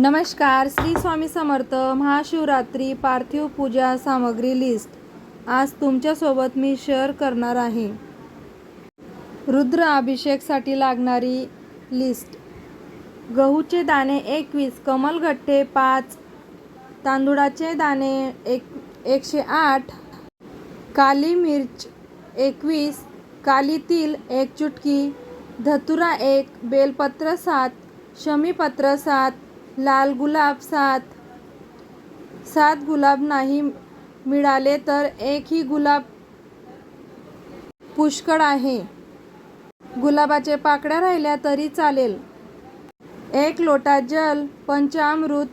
नमस्कार श्री स्वामी समर्थ महाशिवरात्री पार्थिव पूजा सामग्री लिस्ट आज तुमच्यासोबत मी शेअर करणार आहे. रुद्र अभिषेकसाठी लागणारी लिस्ट गहूचे दाणे एकवीस कमलगट्टे पाच तांदुळाचे दाणे एक एकशे आठ काली मिर्च एकवीस काली तील एक चुटकी धतुरा एक बेलपत्र सात शमीपत्र सात लाल गुलाब सात. सात गुलाब नाही मिळाले तर एकही गुलाब पुष्कळ आहे. गुलाबाचे पाकळ्या राहिल्या तरी चालेल. एक लोटा जल पंचामृत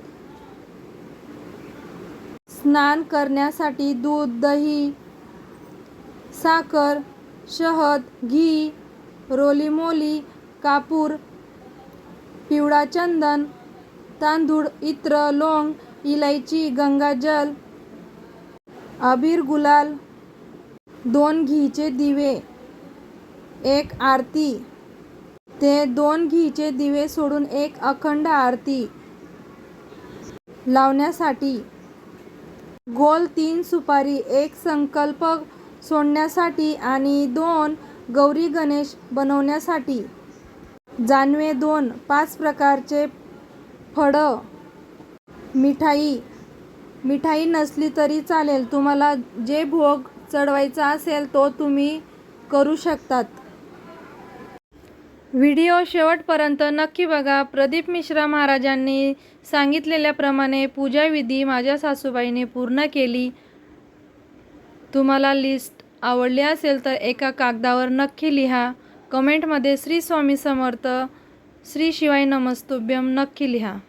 स्नान करण्यासाठी दूध दही साखर शहद घी रोलीमोली कापूर पिवळा चंदन तांदूळ इत्र लोंग इलायची गंगाजल अबीर गुलाल दोन घीचे दिवे एक आरती. ते दोन घीचे दिवे सोडून एक अखंड आरती लावण्यासाठी. गोल तीन सुपारी एक संकल्प सोडण्यासाठी आणि दोन गौरी गणेश बनवण्यासाठी. जानवे दोन पाच प्रकारचे फळं मिठाई. मिठाई नसली तरी चालेल. तुम्हाला जे भोग चढवायचा असेल तो तुम्ही करू शकतात. व्हिडिओ शेवटपर्यंत नक्की बघा. प्रदीप मिश्रा महाराजांनी सांगितलेल्याप्रमाणे पूजाविधी माझ्या सासूबाईने पूर्ण केली. तुम्हाला लिस्ट आवडली असेल तर एका कागदावर नक्की लिहा. कमेंटमध्ये श्री स्वामी समर्थ श्री शिवाय नमस्तुभ्यम नक्की लिहा.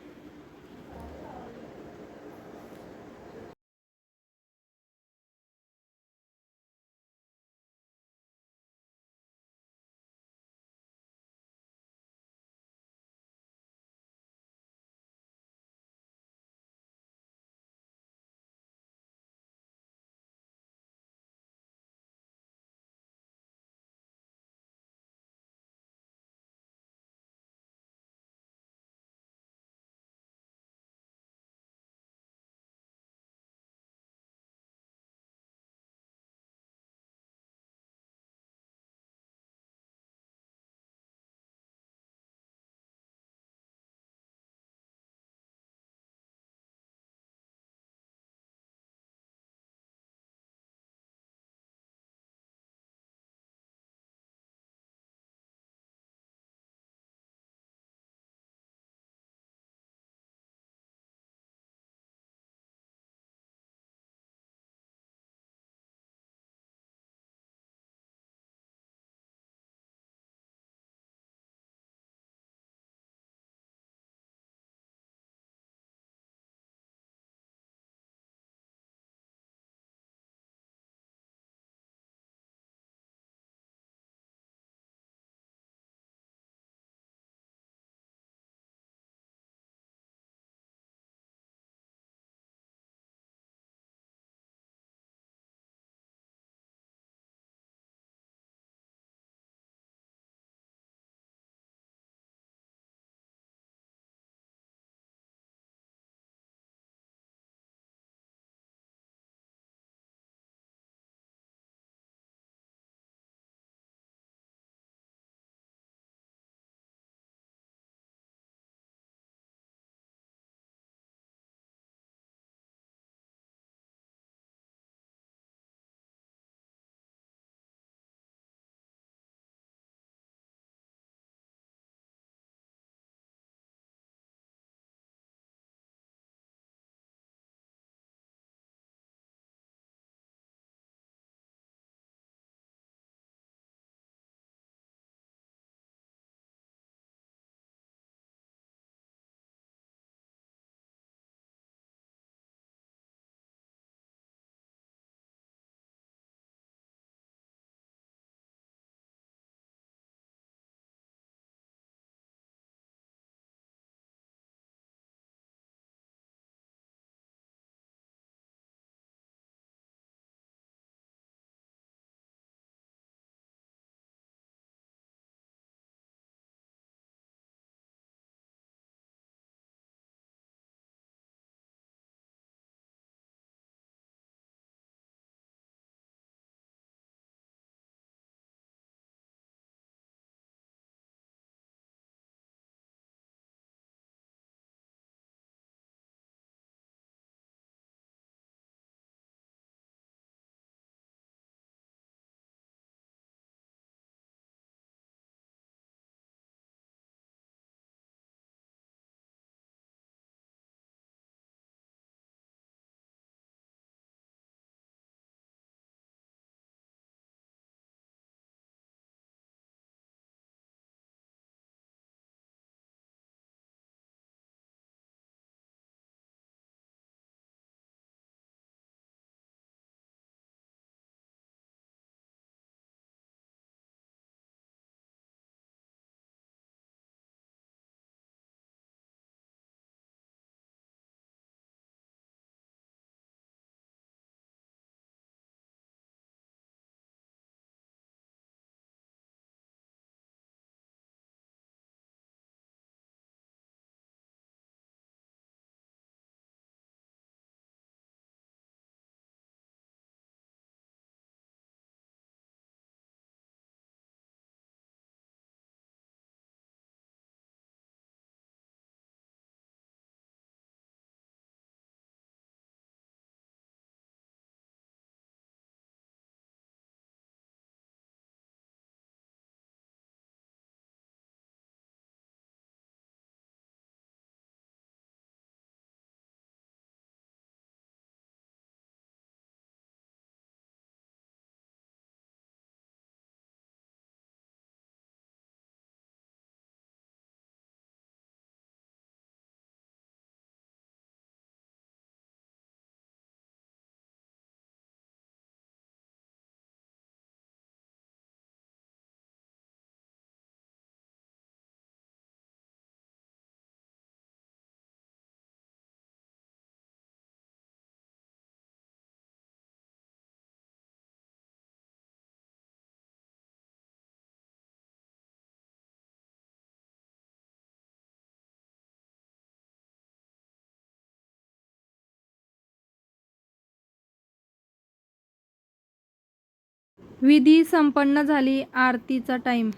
विधी संपन्न झाली आरतीचा टाईम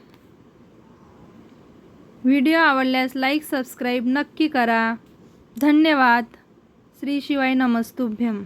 व्हिडिओ आवडल्यास लाईक सबस्क्राईब नक्की करा. धन्यवाद. श्री शिवाय नमस्तुभ्यम.